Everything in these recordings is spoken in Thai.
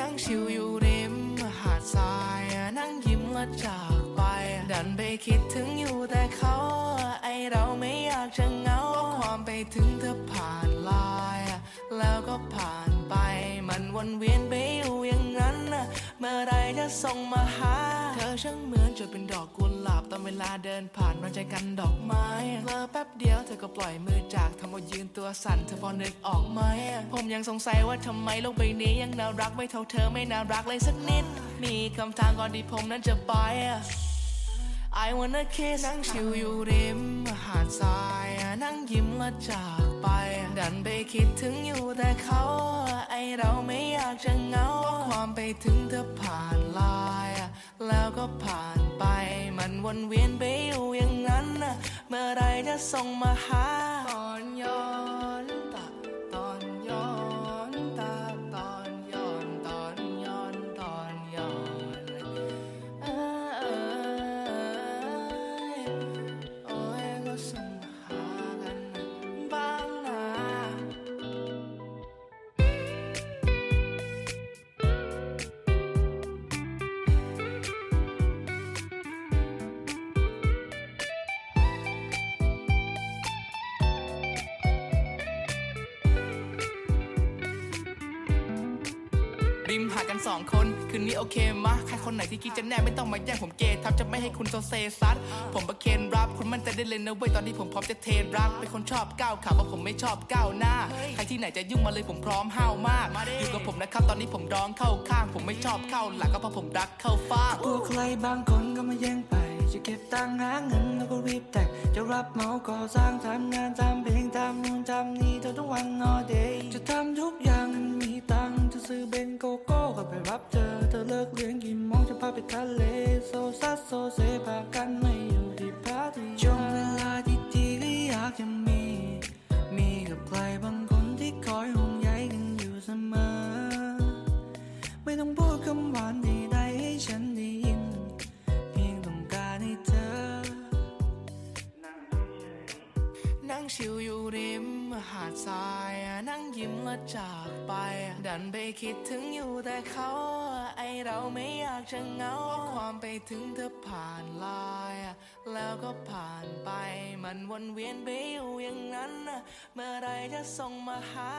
นั่งชิวอยู่ริมหาดทรายนั่งยิ้มและจากไป ดันไปคิดถึงอยู่แต่เขา ไอเราไม่อยากจะเหงาความไปถึงเธอผ่านลาย แล้วก็ผ่านไป มันวนเวียนไปอยู่อย่างนั้น เมื่อไรจะส่งมาหา ช่างเหมือนจะเป็นดอกกุหลาบตอนเวลาเดินผ่านมันใจกันดอกไม้เพลอแป๊บเดียวเธอก็ปล่อยมือจากทำเอายืนตัวสั่นเธอพอนึกออกไหม ผมยังสงสัยว่าทำไมโลกใบนี้ยังน่ารักไม่เท่าเธอไม่น่ารักเลยสักนิด มีคำถามก่อนที่ผมนั้นจะไป I wanna kiss นั่งชิวอยู่ริมหาดทรายนั่งยิ้มและจากไป ดันไปคิดถึงอยู่แต่เขา ไอเราไม่อยากจะเหงาความไปถึงเธอผ่าน แล้วก็ผ่านไป มันวนเวียนไปอยู่อย่างนั้นนะเมื่อไรจะส่งมาหา สองคน คืนนี้โอเคมะใครคนไหนที่คิดจะแน่ไม่ต้องมาแย่งผมเกย์ทับจะไม่ให้คุณโซเซซัดผมประเคนรับคุณมั่นใจได้เลยนะเว้ยตอนนี้ผมพร้อมจะเทรนรักเป็นคนชอบก้าวขาเพราะผมไม่ชอบก้าวหน้า ใครที่ไหนจะยุ่งมาเลยผมพร้อมห้าวมาก อยู่กับผมนะครับตอนนี้ผมร้องเข้าข้าง ผมไม่ชอบเข้าหลังก็เพราะผมรักเข้าฟ้างกลัวใครบางคนก็มาแย่งไปจะเก็บตังค์หาเงินแล้วก็รีบแต่งจะรับเหมาก่อสร้างทำงานทำเพลงทำนู่นทำนี่เธอทุกวัน all day จะทำทุกอย่าง นั่งชิวอยู่ริมหาดทรายนั่งยิ้มและจากไป ดันไปคิดถึงอยู่แต่เขา ไอเราไม่อยากจะเหงาความไปถึงเธอผ่านลายแล้วก็ผ่านไปมันวนเวียนไปอยู่อย่างนั้น เมื่อไรจะส่งมาหา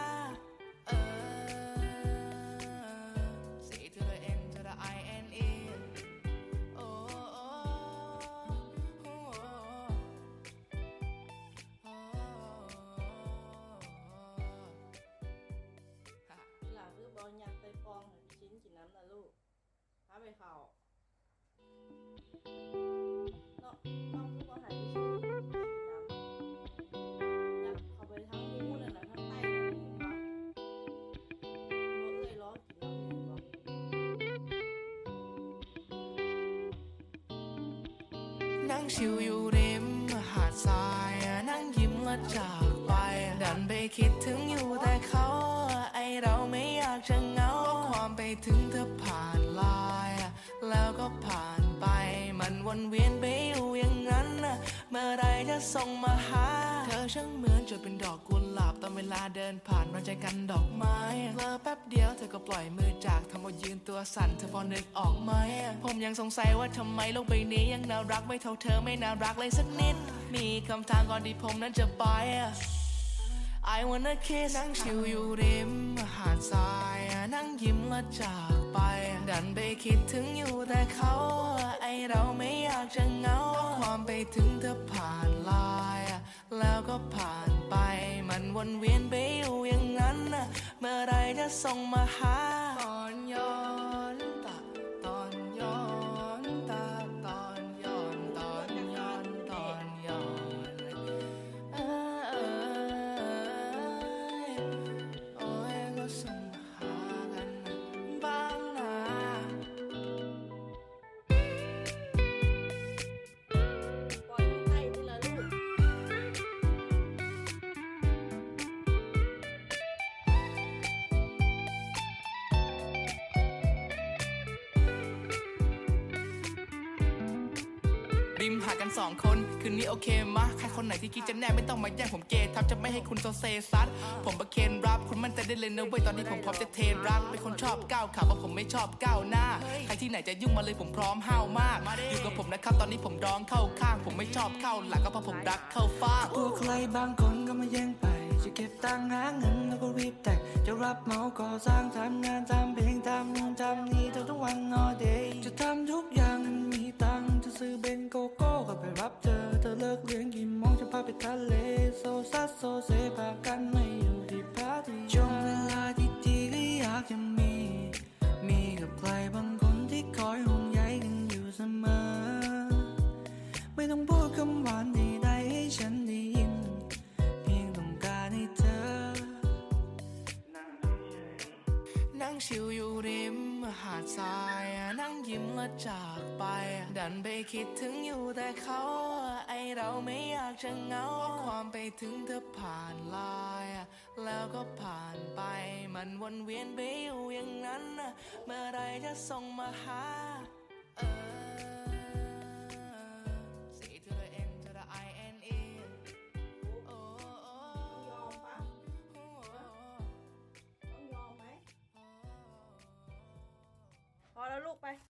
ลูกพาไปเข่าเนาะน้องคือบอลหายพี่ชิ้นกินน้ำยักเขาไปทั้งหูนั่นนะทั้งไตนั่นเห็นปะบ่เอ้ยร้องกินน้ำเห็นปะนั่งชิวอยู่ริมหาดทราย นั่งยิ้มและจากไป ดันไปคิด ก็ผ่านไป มันวนเวียนไปอยู่อย่างนั้นนะเมื่อไรจะส่งมาหา เธอช่างเหมือนจะเป็นดอกกุหลาบตอนเวลาเดินผ่านมันใจกันดอกไม้เพลอแป๊บเดียวเธอก็ปล่อยมือจากทำเอายืนตัวสั่นเธอพอนึกออกไหม ผมยังสงสัยว่าทำไมโลกใบนี้ยังน่ารักไม่เท่าเธอไม่น่ารักเลยสักนิด มีคำถามก่อนที่ผมนั้นจะไป I wanna kiss นั่งชิวอยู่ริมหาดทรายนั่งยิ้มละจาก ไป ดันไปคิดถึงอยู่แต่เขา ไอเราไม่อยากจะเหงาข้อความไปถึงเธอผ่านไลน์แล้วก็ผ่านไป มันวนเวียนไปอยู่อย่างนั้น เมื่อไรจะส่งมาหา สองคน คืนนี้โอเคมะใครคนไหนที่คิดจะแน่ไม่ต้องมาแย่งผมเกย์ทับจะไม่ให้คุณโซเซซัดผมประเคนรับคุณมั่นใจได้เลยนะเว้ยตอนนี้ผมพร้อมจะเทรักเป็นคนชอบก้าวขาเพราะผมไม่ชอบก้าวหน้าใครที่ไหนจะยุ่งมาเลยผมพร้อมห้าวมากอยู่กับผมนะครับตอนนี้ผมร้องเข้าข้าง ผมไม่ชอบเข้าหลังก็เพราะผมรักเข้าฟ้ากกลัวใครบางคนก็มาแย่งไปจะเก็บตังค์หาเงินแล้วก็รีบแต่งจะรับเหมาก่อสร้างทำงานทำเพลงทำนู่นทำนี่ ชิวอยู่ริมหาดทรายนั่งยิ้มและจากไป ดันไปคิดถึงอยู่แต่เขา ไอเราไม่อยากจะเหงาความไปถึงเธอผ่านลาย แล้วก็ผ่านไป มันวนเวียนไปอยู่อย่างนั้น เมื่อไรจะส่งมาหา แล้วลูกไป